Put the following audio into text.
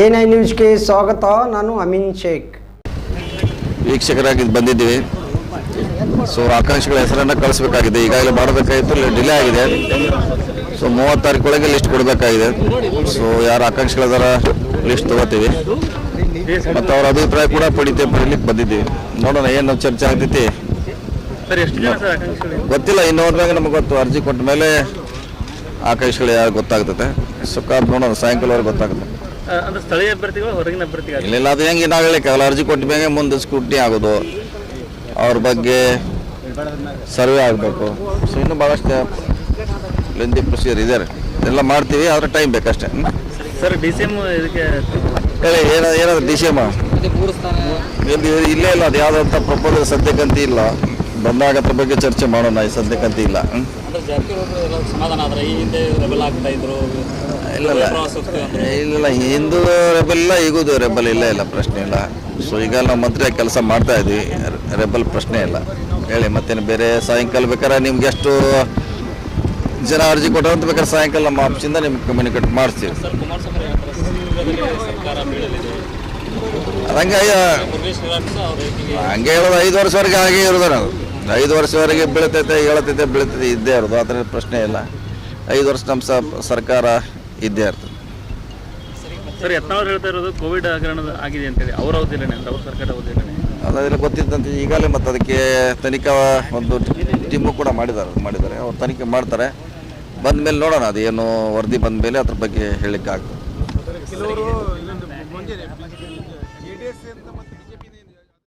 A nine ನ್ಯೂಸ್ಗೆ ಸ್ವಾಗತ ನಾನು ಅಮೀನ್ ಶೇಖ್. ವೀಕ್ಷಕರಾಗಿ ಬಂದಿದ್ದೀವಿ. ಸೊ ಆಕಾಂಕ್ಷಿಗಳ ಹೆಸರನ್ನು ಕಳಿಸಬೇಕಾಗಿದೆ. ಈಗಾಗಲೇ ಮಾಡಬೇಕಾಗಿತ್ತು ಡಿಲೇ ಆಗಿದೆ. ಸೊ ಮೂವತ್ತು ತಾರೀಕೊಳಗೆ ಲಿಸ್ಟ್ ಕೊಡಬೇಕಾಗಿದೆ. ಸೊ ಯಾರು ಆಕಾಂಕ್ಷಿಗಳದಾರ ಲಿಸ್ಟ್ ತಗೋತೀವಿ. ಮತ್ತು ಅವ್ರ ಅಭಿಪ್ರಾಯ ಕೂಡ ಪಡಿತೆ ಪಡಿಲಿಕ್ಕೆ ಬಂದಿದ್ದೀವಿ. ನೋಡೋಣ ಏನು ಚರ್ಚೆ ಆಗ್ತೈತಿ. ಗೊತ್ತಿಲ್ಲ ಗೊತ್ತಿಲ್ಲ ಇನ್ನೋದ್ರಾಗ ನಮಗೆ ಗೊತ್ತು. ಅರ್ಜಿ ಕೊಟ್ಟ ಮೇಲೆ ಆಕಾಂಕ್ಷಿಗಳು ಯಾರು ಗೊತ್ತಾಗ್ತದೆ. ಸುಖ ನೋಡೋಣ ಸಾಯಂಕಾಲವರೆಗೆ ಗೊತ್ತಾಗುತ್ತೆ. ಅಂದ್ರೆ ಸ್ಥಳೀಯ ಅಭ್ಯರ್ಥಿಗಳು ಹೊರಗಿನ ಅಭ್ಯರ್ಥಿಗಳು? ಇಲ್ಲ ಅದು ಹೆಂಗೆ ನಾವು ಹೇಳಿಕ್ಕಾಗಲ್ಲ ಅರ್ಜಿ ಕೊಟ್ಟ ಮೇಲೆ ಮುಂದೆ ಸ್ಕೂಟ್ನಿ ಆಗೋದು. ಅವ್ರ ಬಗ್ಗೆ ಸರ್ವೆ ಆಗಬೇಕು. ಸೊ ಇನ್ನೂ ಭಾಳಷ್ಟು ಲೆಂದಿ ಪ್ರೊಸೀಜರ್ ಇದೆ ಎಲ್ಲ ಮಾಡ್ತೀವಿ ಆದರೆ ಟೈಮ್ ಬೇಕಷ್ಟೇ? ಸರ್ ಡಿ ಸಿ ಎಂ ಇದಕ್ಕೆ ಹೇಳಿ ಏನ ಏನಾದ್ರು ಡಿ ಸಿ ಎಂ ಇಲ್ಲೇ ಇಲ್ಲ ಅದು ಯಾವುದಂತ ಪ್ರಪೋಸಲ್ ಸದ್ಯಕ್ಕಂತ ಇಲ್ಲ. ಬಂದಾಗ ಅದ್ರ ಬಗ್ಗೆ ಚರ್ಚೆ ಮಾಡೋಣ ಈ ಸದ್ಯಕ್ಕಂತ ಇಲ್ಲ. ಇಲ್ಲ ಇಲ್ಲ. ಹಿಂದೂ ರೆಬಲ್ ಇಲ್ಲ ಈಗುದು ರೆಬಲ್ ಇಲ್ಲ ಇಲ್ಲ. ಪ್ರಶ್ನೆ ಇಲ್ಲ. ಸೊ ಈಗ ನಾವು ಮಂತ್ರಿ ಕೆಲಸ ಮಾಡ್ತಾ ಇದ್ವಿ. ರೆಬಲ್ ಪ್ರಶ್ನೆ ಇಲ್ಲ. ಹೇಳಿ ಮತ್ತೇನು ಬೇರೆ ಸಾಯಂಕಾಲ ಬೇಕಾದ್ರೆ ನಿಮ್ಗೆ ಎಷ್ಟು ಜನ ಅರ್ಜಿ ಕೊಟ್ಟರು ಅಂತ ಬೇಕಾದ್ರೆ ಸಾಯಂಕಾಲ ನಮ್ಮ ಆಫೀಸಿಂದ ನಿಮ್ಗೆ ಕಮ್ಯುನಿಕೇಟ್ ಮಾಡ್ತೀವಿ. ಹಂಗೆ? ಹಂಗೆ ಹೇಳೋದು ಐದು ವರ್ಷವರೆಗೆ ಹಾಗೆ ಇರೋದು ನಾವು. ಐದು ವರ್ಷವರೆಗೆ ಬೀಳ್ತೈತೆ ಹೇಳತೈತೆ ಬೀಳ್ತೈತೆ ಇದ್ದೇ ಇರೋದು ಅದರ ಪ್ರಶ್ನೆ ಇಲ್ಲ ಐದು ವರ್ಷ ನಮ್ಮ ಸರ್ಕಾರ ಇದ್ದೇ ಇರ್ತದೆ ಸರ್ ಯತ್ನಾಳ್ ಹೇಳ್ತಾ ಇರೋದು ಕೋವಿಡ್ ಹಗರಣ ಆಗಿದೆ ಅಂತೇಳಿ ಅವ್ರ ಅಂದ್ರೆ ಅವ್ರ ಸರ್ಕಾರ ಅದೆಲ್ಲ ಗೊತ್ತಿದ್ದಂತೆ ಈಗಾಗಲೇ ಮತ್ತು ಅದಕ್ಕೆ ತನಿಖಾ ಒಂದು ಟಿಮ್ಮು ಕೂಡ ಮಾಡಿದ್ದಾರೆ ಮಾಡಿದ್ದಾರೆ ಅವ್ರು ತನಿಖೆ ಮಾಡ್ತಾರೆ ಬಂದ ಮೇಲೆ ನೋಡೋಣ ಅದೇನು ಏನು ವರದಿ ಬಂದ ಮೇಲೆ ಅದ್ರ ಬಗ್ಗೆ ಹೇಳಲಿಕ್ಕೆ ಆಗ್ತದೆ